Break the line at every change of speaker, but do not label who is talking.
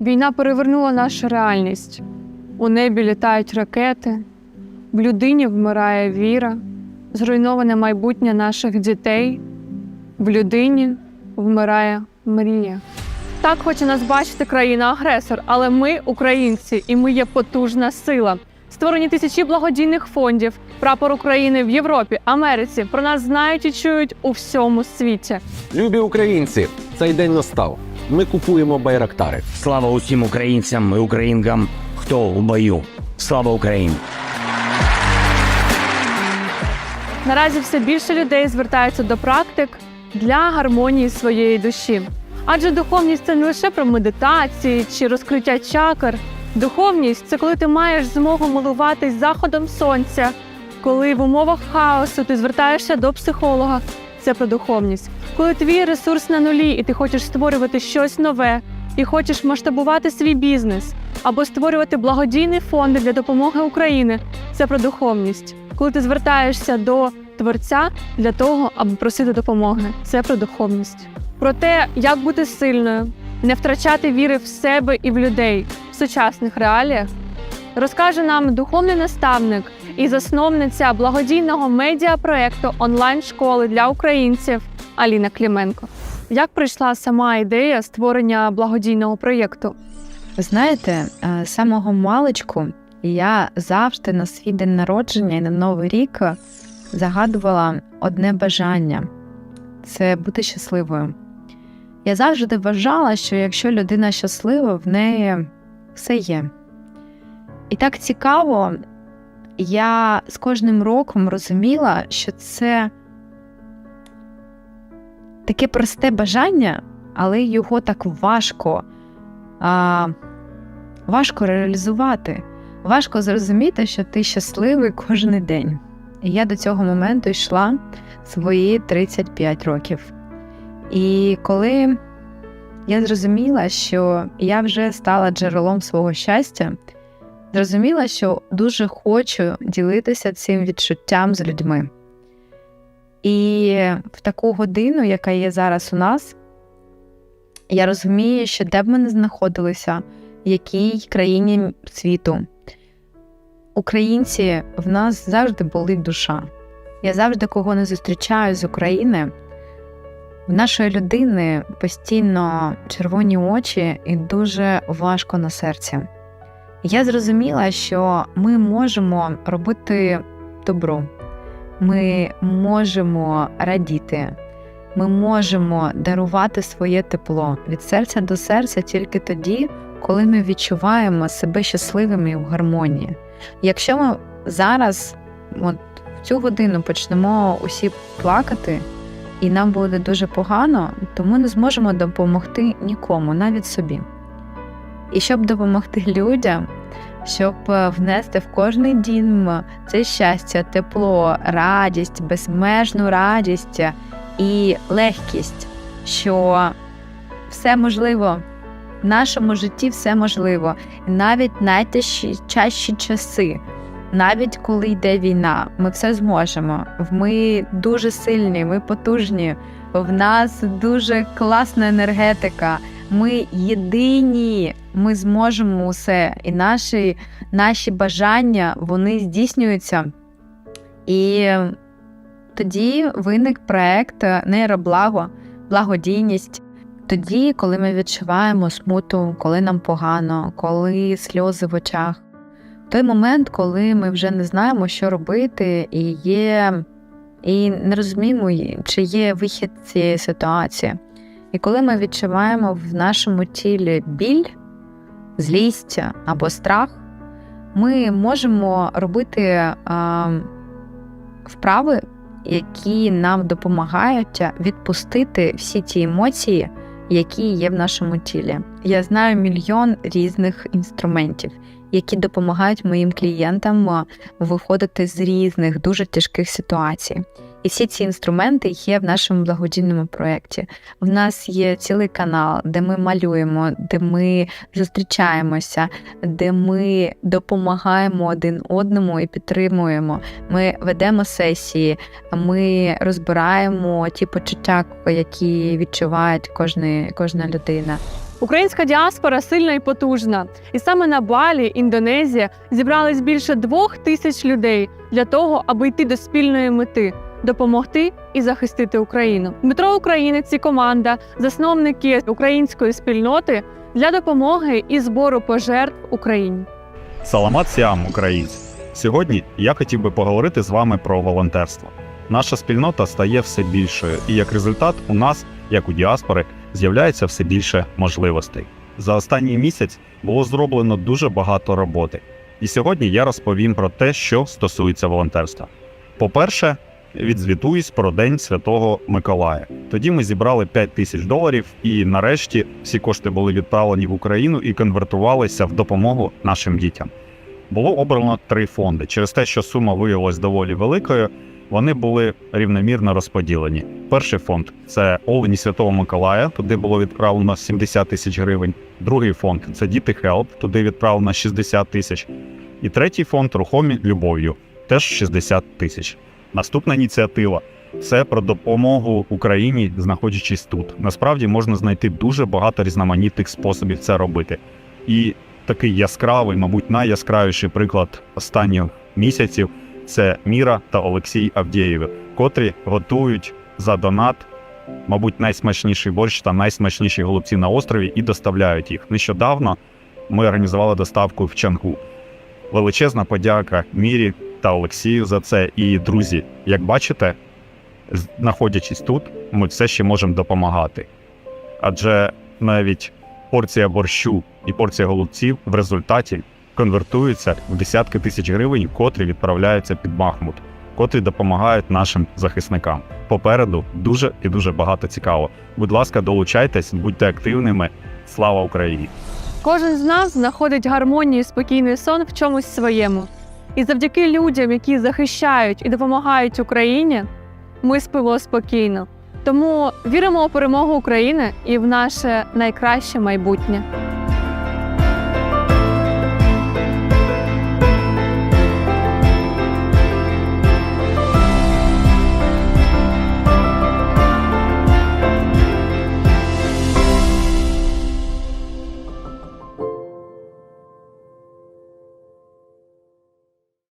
Війна перевернула нашу реальність. У небі літають ракети, в людині вмирає віра, зруйноване майбутнє наших дітей, в людині вмирає мрія. Так хоче нас бачити країна-агресор, але ми українці, і ми є потужна сила. Створені тисячі благодійних фондів, прапор України в Європі, Америці. Про нас знають і чують у всьому світі.
Любі українці, цей день настав. Ми купуємо байрактари.
Слава усім українцям і українкам, хто у бою. Слава Україні!
Наразі все більше людей звертаються до практик для гармонії своєї душі. Адже духовність це не лише про медитації чи розкриття чакр. Духовність це коли ти маєш змогу милуватись заходом сонця, коли в умовах хаосу ти звертаєшся до психолога. Це про духовність. Коли твій ресурс на нулі, і ти хочеш створювати щось нове, і хочеш масштабувати свій бізнес або створювати благодійні фонди для допомоги Україні. Це про духовність. Коли ти звертаєшся до творця для того, аби просити допомоги. Це про духовність. Про те, як бути сильною, не втрачати віри в себе і в людей в сучасних реаліях, розкаже нам духовний наставник і засновниця благодійного медіапроекту онлайн-школи для українців Аліна Кліменко. Як прийшла сама ідея створення благодійного проєкту?
Ви знаєте, е, з самого маличку я завжди на свій день народження і на Новий рік загадувала одне бажання це бути щасливою. Я завжди вважала, що якщо людина щаслива, в неї все є. І так цікаво, я з кожним роком розуміла, що це таке просте бажання, але його так важко, а, важко реалізувати. Важко зрозуміти, що ти щасливий кожен день. І я до цього моменту йшла свої 35 років. І коли я зрозуміла, що я вже стала джерелом свого щастя, зрозуміла, що дуже хочу ділитися цим відчуттям з людьми. І в таку годину, яка є зараз у нас, я розумію, що де б ми не знаходилися, в якій країні світу, українці в нас завжди болить душа. Я завжди кого не зустрічаю з України. В нашої людини постійно червоні очі і дуже важко на серці. Я зрозуміла, що ми можемо робити добро, ми можемо радіти, ми можемо дарувати своє тепло від серця до серця тільки тоді, коли ми відчуваємо себе щасливими в гармонії. Якщо ми зараз, от в цю годину, почнемо усі плакати, і нам буде дуже погано, то ми не зможемо допомогти нікому, навіть собі. І щоб допомогти людям, щоб е, внести в кожний дім це щастя, тепло, радість, безмежну радість і легкість, що все можливо. В нашому житті все можливо, навіть найтяжчі часи, навіть коли йде війна, ми все зможемо. Ми дуже сильні, ми потужні. В нас дуже класна енергетика. Ми єдині, ми зможемо усе. І наші, наші бажання вони здійснюються. І тоді виник проект нейроблаго, благодійність. Тоді, коли ми відчуваємо смуту, коли нам погано, коли сльози в очах, той момент, коли ми вже не знаємо, що робити, і є, і не розуміємо, чи є вихід з цієї ситуації. І коли ми відчуваємо в нашому тілі біль, злість або страх, ми можемо робити а, вправи, які нам допомагають відпустити всі ті емоції, які є в нашому тілі. Я знаю мільйон різних інструментів, які допомагають моїм клієнтам виходити з різних дуже тяжких ситуацій. І всі ці інструменти є в нашому благодійному проєкті. В нас є цілий канал, де ми малюємо, де ми зустрічаємося, де ми допомагаємо один одному і підтримуємо. Ми ведемо сесії, ми розбираємо ті почуття, які відчувають кожна, кожна людина.
Українська діаспора сильна і потужна, і саме на Балі, Індонезія, зібрались більше двох тисяч людей для того, аби йти до спільної мети допомогти і захистити Україну. Дмитро Українець і команда, засновники української спільноти для допомоги і збору пожертв Україні.
Саламат Сіам, українці. Сьогодні я хотів би поговорити з вами про волонтерство. Наша спільнота стає все більшою, і як результат, у нас, як у діаспори, з'являється все більше можливостей. За останній місяць було зроблено дуже багато роботи. І сьогодні я розповім про те, що стосується волонтерства. По-перше, відзвітуюсь про День Святого Миколая. Тоді ми зібрали 5 тисяч доларів, і нарешті всі кошти були відправлені в Україну і конвертувалися в допомогу нашим дітям. Було обрано три фонди. Через те, що сума виявилась доволі великою, вони були рівномірно розподілені. Перший фонд це Олені Святого Миколая, туди було відправлено 70 тисяч гривень. Другий фонд це Діти Хелп, туди відправлено 60 тисяч. І третій фонд Рухомі любов'ю, теж 60 тисяч. Наступна ініціатива це про допомогу Україні, знаходячись тут. Насправді можна знайти дуже багато різноманітних способів це робити. І такий яскравий, мабуть, найяскравіший приклад останніх місяців це Міра та Олексій Авдєєви, котрі готують за донат, мабуть, найсмачніший борщ та найсмачніші голубці на острові і доставляють їх. Нещодавно ми організували доставку в Чангу. Величезна подяка Мірі та Олексію за це. І друзі, як бачите, знаходячись тут, ми все ще можемо допомагати. Адже навіть порція борщу і порція голубців в результаті конвертуються в десятки тисяч гривень, котрі відправляються під Бахмут, котрі допомагають нашим захисникам. Попереду дуже і дуже багато цікаво. Будь ласка, долучайтесь, будьте активними. Слава Україні!
Кожен з нас знаходить гармонію спокійний сон в чомусь своєму. І завдяки людям, які захищають і допомагають Україні, ми спимо спокійно. Тому віримо у перемогу України і в наше найкраще майбутнє.